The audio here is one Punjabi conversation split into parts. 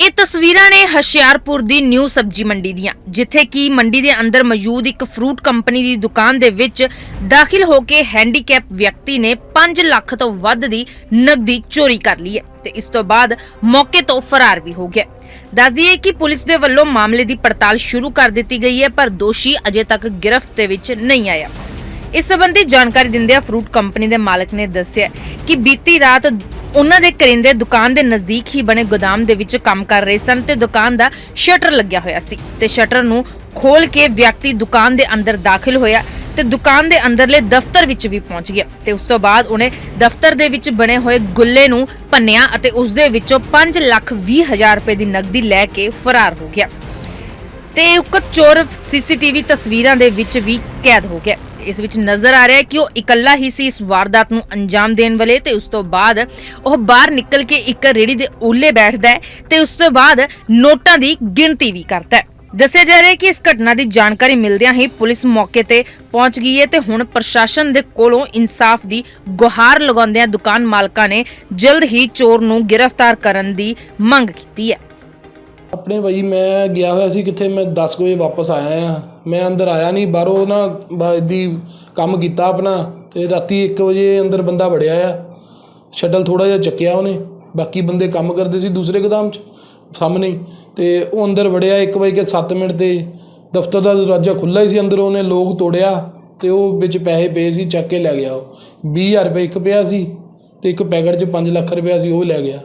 ਇਹ ਤਸਵੀਰਾਂ ਨੇ ਹਸ਼ਿਆਰਪੁਰ ਦੀ ਨਿਊ ਸਬਜੀ ਮੰਡੀ ਦੀਆਂ, ਜਿੱਥੇ ਕਿ ਮੰਡੀ ਦੇ ਅੰਦਰ ਮੌਜੂਦ ਇੱਕ ਫਰੂਟ ਕੰਪਨੀ ਦੀ ਦੁਕਾਨ ਦੇ ਵਿੱਚ ਦਾਖਲ ਹੋ ਕੇ ਹੈਂਡੀਕੈਪ ਵਿਅਕਤੀ ਨੇ 5 ਲੱਖ ਤੋਂ ਵੱਧ ਦੀ ਨਕਦੀ ਚੋਰੀ ਕਰ ਲਈ ਹੈ ਤੇ ਇਸ ਤੋਂ ਬਾਅਦ ਮੌਕੇ ਤੋਂ ਫਰਾਰ ਵੀ ਹੋ ਗਿਆ ਦੱਸ ਦਈਏ ਕਿ ਪੁਲਿਸ ਦੇ ਵੱਲੋਂ ਮਾਮਲੇ ਦੀ ਪੜਤਾਲ ਸ਼ੁਰੂ ਕਰ ਦਿੱਤੀ ਗਈ ਹੈ, ਪਰ ਦੋਸ਼ੀ ਅਜੇ ਤੱਕ ਗ੍ਰਿਫਤ ਦੇ ਵਿੱਚ ਨਹੀਂ ਆਇਆ। ਇਸ ਸੰਬੰਧੀ ਜਾਣਕਾਰੀ ਦਿੰਦਿਆਂ ਫਰੂਟ ਕੰਪਨੀ ਦੇ ਮਾਲਕ ਨੇ ਦੱਸਿਆ ਕਿ ਬੀਤੀ ਰਾਤ ਉਹਨਾਂ ਦੇ ਕਰਿੰਦੇ ਦੁਕਾਨ ਦੇ ਨਜ਼ਦੀਕ ਹੀ ਬਣੇ ਗੋਦਾਮ ਦੇ ਵਿੱਚ ਕੰਮ ਕਰ ਰਹੇ ਸਨ ਤੇ ਦੁਕਾਨ ਦਾ ਸ਼ਟਰ ਲੱਗਿਆ ਹੋਇਆ ਸੀ ਤੇ ਸ਼ਟਰ ਨੂੰ ਖੋਲ ਕੇ ਵਿਅਕਤੀ ਦੁਕਾਨ ਦੇ ਅੰਦਰ ਦਾਖਲ ਹੋਇਆ ਤੇ ਦੁਕਾਨ ਦੇ ਅੰਦਰਲੇ ਦਫ਼ਤਰ ਵਿੱਚ ਵੀ ਪਹੁੰਚ ਗਿਆ ਤੇ ਉਸ ਤੋਂ ਬਾਅਦ ਉਹਨੇ ਦਫ਼ਤਰ ਦੇ ਵਿੱਚ ਬਣੇ ਹੋਏ ਗੁੱਲੇ ਨੂੰ ਭੰਨਿਆ ਅਤੇ ਉਸ ਦੇ ਵਿੱਚੋਂ 5 ਲੱਖ 20 ਹਜ਼ਾਰ ਰੁਪਏ ਦੀ ਨਕਦੀ ਲੈ ਕੇ ਫਰਾਰ ਹੋ ਗਿਆ। ਤੇ ਉਕਤ ਚੋਰ ਸੀਸੀਟੀਵੀ ਤਸਵੀਰਾਂ ਦੇ ਵਿੱਚ ਵੀ ਕੈਦ ਹੋ ਗਿਆ। ਇਸ ਵਿੱਚ ਨਜ਼ਰ ਆ ਰਿਹਾ ਹੈ ਕਿ ਉਹ ਇਕੱਲਾ ਹੀ ਸੀ ਇਸ ਵਾਰਦਾਤ ਨੂੰ ਅੰਜਾਮ ਦੇਣ ਵਾਲੇ ਤੇ ਉਸ ਤੋਂ ਬਾਅਦ ਉਹ ਬਾਹਰ ਨਿਕਲ ਕੇ ਇੱਕ ਰੇੜੀ ਦੇ ਓਲੇ ਬੈਠਦਾ ਹੈ ਤੇ ਉਸ ਤੋਂ ਬਾਅਦ ਨੋਟਾਂ ਦੀ ਗਿਣਤੀ ਵੀ ਕਰਦਾ ਹੈ। ਦੱਸਿਆ ਜਾ ਰਿਹਾ ਹੈ ਕਿ ਇਸ ਘਟਨਾ ਦੀ ਜਾਣਕਾਰੀ ਮਿਲਦਿਆਂ ਹੀ ਪੁਲਿਸ ਮੌਕੇ ਤੇ ਪਹੁੰਚ ਗਈ ਹੈ ਤੇ ਹੁਣ ਪ੍ਰਸ਼ਾਸਨ ਦੇ ਕੋਲੋਂ ਇਨਸਾਫ ਦੀ ਗੁਹਾਰ ਲਗਾਉਂਦਿਆਂ ਦੁਕਾਨ ਮਾਲਕਾਂ ਨੇ ਜਲਦ ਹੀ ਚੋਰ ਨੂੰ ਗ੍ਰਿਫਤਾਰ ਕਰਨ ਦੀ ਮੰਗ ਕੀਤੀ ਹੈ। ਆਪਣੇ ਭਾਈ, ਮੈਂ ਗਿਆ ਹੋਇਆ ਸੀ ਕਿੱਥੇ, ਮੈਂ 10 ਵਜੇ ਵਾਪਸ ਆਇਆ ਆ ਮੈਂ ਅੰਦਰ ਆਇਆ ਨਹੀਂ, ਬਾਹਰੋਂ ਨਾ ਬ- ਦੀ ਕੰਮ ਕੀਤਾ ਆਪਣਾ ਤੇ ਰਾਤੀ 1 ਵਜੇ ਅੰਦਰ ਬੰਦਾ ਵੜਿਆ ਆ। ਸ਼ਟਲ ਥੋੜਾ ਜਿਹਾ ਚੱਕਿਆ ਉਹਨੇ, ਬਾਕੀ ਬੰਦੇ ਕੰਮ ਕਰਦੇ ਸੀ ਦੂਸਰੇ ਗੋਦਾਮ 'ਚ, ਸਾਹਮਣੇ ਹੀ। ਤੇ ਉਹ ਅੰਦਰ ਵੜਿਆ 1 ਵਜੇ ਕੇ 7 ਮਿੰਟ ਤੇ। ਦਫ਼ਤਰ ਦਾ ਦਰਵਾਜ਼ਾ ਖੁੱਲ੍ਹਾ ਹੀ ਸੀ ਅੰਦਰ, ਉਹਨੇ ਲੋਕ ਤੋੜਿਆ ਤੇ ਉਹ ਵਿੱਚ ਪੈਸੇ ਪਏ ਸੀ, ਚੱਕ ਕੇ ਲੈ ਗਿਆ ਉਹ। 20000 ਰੁਪਏ ਇੱਕ ਪਿਆ ਸੀ ਤੇ ਇੱਕ ਪੈਕਟ 'ਚ 5 ਲੱਖ ਰੁਪਇਆ ਸੀ, ਉਹ ਲੈ ਗਿਆ।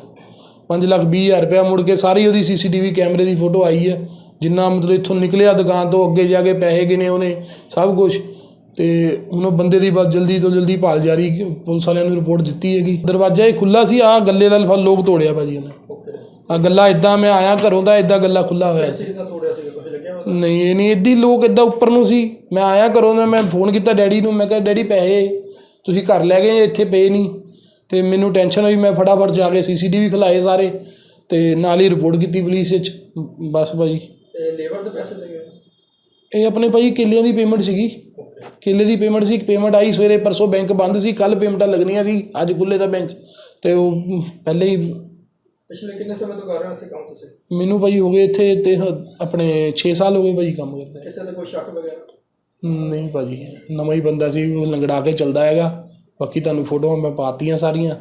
5 ਲੱਖ 20 ਹਜ਼ਾਰ ਰੁਪਇਆ ਮੁੜ ਕੇ ਸਾਰੀ ਉਹਦੀ ਸੀਸੀਟੀਵੀ ਕੈਮਰੇ ਦੀ ਫੋਟੋ ਆਈ ਹੈ। ਜਿੰਨਾ ਮਤਲਬ ਇੱਥੋਂ ਨਿਕਲਿਆ ਦੁਕਾਨ ਤੋਂ ਅੱਗੇ ਜਾ ਕੇ ਪੈਸੇ ਗਿਣੇ ਉਹਨੇ ਸਭ ਕੁਝ ਤੇ ਹੁਣ ਉਹ ਬੰਦੇ ਦੀ ਬਸ ਜਲਦੀ ਤੋਂ ਜਲਦੀ ਭਾਲ ਜਾਰੀ ਪੁਲਿਸ ਵਾਲਿਆਂ ਨੂੰ ਰਿਪੋਰਟ ਦਿੱਤੀ ਹੈਗੀ। ਦਰਵਾਜ਼ਾ ਹੀ ਖੁੱਲਾ ਸੀ ਆ ਗੱਲੇ ਦਾ ਲਫਾ ਲੋਕ ਤੋੜਿਆ ਭਾਜੀ ਉਹਨੇ। ਆ ਗੱਲਾ ਇਦਾਂ ਮੈਂ ਆਇਆ ਘਰੋਂ ਦਾ ਇਦਾਂ ਗੱਲਾ ਖੁੱਲਾ ਹੋਇਆ। ਸੀ ਨਹੀਂ ਇਹ ਨਹੀਂ ਇੱਦੀ ਲੋਕ ਇਦਾਂ ਉੱਪਰ ਨੂੰ ਸੀ। ਮੈਂ ਆਇਆ ਘਰੋਂ ਦਾ ਮੈਂ ਫੋਨ ਕੀਤਾ ਡੈਡੀ ਨੂੰ ਮੈਂ ਕਿਹਾ ਡੈਡੀ ਪੈਸੇ ਤੁਸੀਂ ਘਰ ਲੈ ਗਏ ਇੱਥੇ ਪਏ ਨਹੀਂ। ਤੇ ਮੈਨੂੰ ਟੈਨਸ਼ਨ ਹੋਈ ਮੈਂ ਫਟਾਫਟ ਜਾ ਕੇ ਸੀਸੀਟੀਵੀ ਖਲਾਏ ਸਾਰੇ ਤੇ ਨਾਲ ਹੀ ਰਿਪੋਰਟ ਕੀਤੀ ਪੁਲਿਸ ਵਿੱਚ। ਬਸ ਭਾਜੀ। ਤੇ ਲੇਬਰ ਦੇ ਪੈਸੇ ਦੇ ਗਏ? ਇਹ ਆਪਣੇ ਭਾਈ ਕੇਲਿਆਂ ਦੀ ਪੇਮੈਂਟ ਸੀਗੀ। ਕੇਲੇ ਦੀ ਪੇਮੈਂਟ ਸੀ ਪੇਮੈਂਟ ਆਈ ਸਵੇਰੇ ਪਰਸੋਂ ਬੈਂਕ ਬੰਦ ਸੀ ਕੱਲ ਪੇਮੈਂਟਾਂ ਲੱਗਣੀਆਂ ਸੀ ਅੱਜ ਖੁੱਲੇ ਦਾ ਬੈਂਕ ਤੇ ਉਹ ਪਹਿਲੇ ਹੀ ਪਿਛਲੇ ਕਿੰਨੇ ਸਮੇਂ ਤੋਂ ਕਰ ਰਹੇ ਹੋ ਇੱਥੇ ਕੰਮ ਤੁਸੀਂ? ਮੈਨੂੰ ਭਾਈ ਹੋ ਗਏ ਇੱਥੇ ਤੇ ਆਪਣੇ 6 ਸਾਲ ਹੋ ਗਏ ਭਾਈ ਕੰਮ ਕਰਦੇ। ਕਿਸੇ ਦੇ ਕੋਈ ਸ਼ੱਕ ਵਗੈਰਾ? ਨਹੀਂ ਭਾਜੀ ਨਵਾਂ ਹੀ ਬੰਦਾ ਸੀ ਉਹ ਲੰਗੜਾ ਕੇ ਚੱਲਦਾ ਹੈਗਾ। ਬਾਕੀ ਤੁਹਾਨੂੰ ਫੋਟੋਆਂ ਮੈਂ ਪਾਤੀਆਂ ਸਾਰੀਆਂ।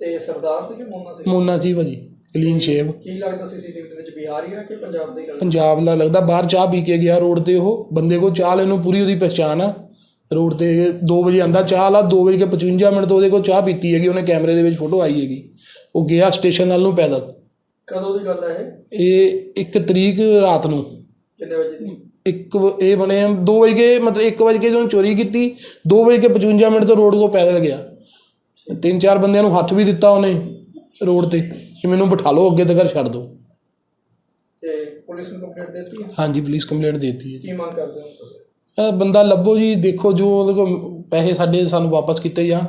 ਤੇ ਸਰਦਾਰ ਸੀ ਕਿ ਮੋਨਾ ਸੀ? ਮੋਨਾ ਸੀ ਭਾਜੀ ਕਲੀਨ ਸ਼ੇਵ। ਕੀ ਲੱਗਦਾ ਸੀਸੀਟੀਵੀ ਦੇ ਵਿੱਚ ਬਿਹਾਰੀ ਹੈ ਕਿ ਪੰਜਾਬ ਦੀ ਗੱਲ? ਪੰਜਾਬ ਦਾ ਲੱਗਦਾ ਬਾਹਰ ਚਾਹ ਪੀ ਕੇ ਗਿਆ ਰੋਡ ਤੇ ਉਹ। ਬੰਦੇ ਕੋ ਚਾਹ ਲੈਣ ਨੂੰ ਪੂਰੀ ਉਹਦੀ ਪਛਾਣ ਆ। ਰੋਡ ਤੇ 2 ਵਜੇ ਆਂਦਾ ਚਾਹ ਲਾ 2 ਵਜੇ ਕੇ 55 ਮਿੰਟ ਤੋਂ ਉਹਦੇ ਕੋਲ ਚਾਹ ਪੀਤੀ ਹੈਗੀ ਉਹਨੇ ਕੈਮਰੇ ਦੇ ਵਿੱਚ ਫੋਟੋ ਆਈ ਹੈਗੀ। ਉਹ ਗਿਆ ਸਟੇਸ਼ਨ ਨਾਲ ਨੂੰ ਪੈਦਲ। ਕਦੋਂ ਦੀ ਗੱਲ ਹੈ ਇਹ? ਇਹ 1 ਤਰੀਕ ਰਾਤ ਨੂੰ। ਕਿੰਨੇ ਵਜੇ ਦੀ? ਇੱਕ ਇਹ ਬਣੇ 2 ਵਜੇ ਮਤਲਬ 1 ਵਜੇ ਜਦੋਂ ਚੋਰੀ ਕੀਤੀ 2 ਵਜੇ ਕੇ 55 ਮਿੰਟ ਤੋਂ ਰੋਡ ਤੋਂ ਪੈਦਲ ਗਿਆ। ਤਿੰਨ ਚਾਰ ਬੰਦਿਆਂ ਨੂੰ ਹੱਥ ਵੀ ਦਿੱਤਾ ਉਹਨੇ ਰੋਡ ਤੇ ਕਿ ਮੈਨੂੰ ਬਿਠਾ ਲਓ ਅੱਗੇ ਤੱਕ ਛੱਡ ਦਿਓ। ਤੇ ਪੁਲਿਸ ਨੂੰ ਕੰਪਲੇਂਟ ਦਿੱਤੀ ਹਾਂਜੀ ਪੁਲਿਸ ਕੰਪਲੇਂਟ ਦੇਤੀ ਹੈ ਕੀ ਮੰਗ ਕਰਦੇ ਹੋ ਬੰਦਾ ਲੱਭੋ ਜੀ ਦੇਖੋ ਜੋ ਉਹਦੇ ਕੋਲ ਪੈਸੇ ਸਾਡੇ ਸਾਨੂੰ ਵਾਪਸ ਕੀਤੇ ਜਾਣ।